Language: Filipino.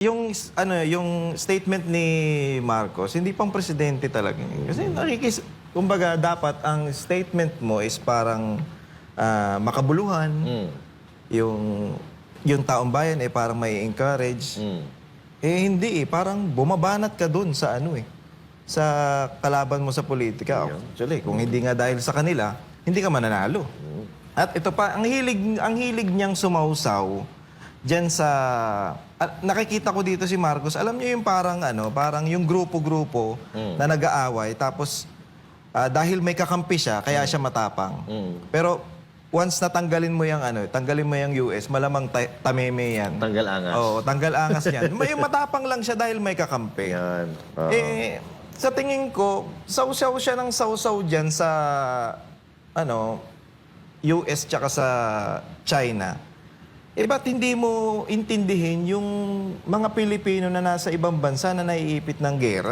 Yung ano, yung statement ni Marcos, hindi pang presidente talaga. Kasi nakikis kumbaga dapat ang statement mo is parang ah, makabuluhan. Mm. Yung yung taong bayan eh parang may encourage. Mm. Eh hindi eh, parang bumabanat ka dun sa ano eh sa kalaban mo sa politika. Actually, kung hindi nga dahil sa kanila, hindi ka mananalo. At ito pa, ang hilig ang hilig niyang sumausaw diyan sa ah, nakikita ko dito si Marcos. Alam niyo yung parang ano, parang yung grupo-grupo na nag-aaway tapos ah, dahil may kakampi siya, kaya siya matapang. Mm. Pero once natanggalin mo yung ano, tanggalin mo yung US, malamang ta- tameme yan. Tanggal angas. Oo, tanggal angas yan. May matapang lang siya dahil may kakampi. Yan. Oo. Eh, sa tingin ko, sausaw siya ng sausaw dyan sa, ano, US tsaka sa China. Eh, ba't hindi mo intindihin yung mga Pilipino na nasa ibang bansa na naiipit ng gera?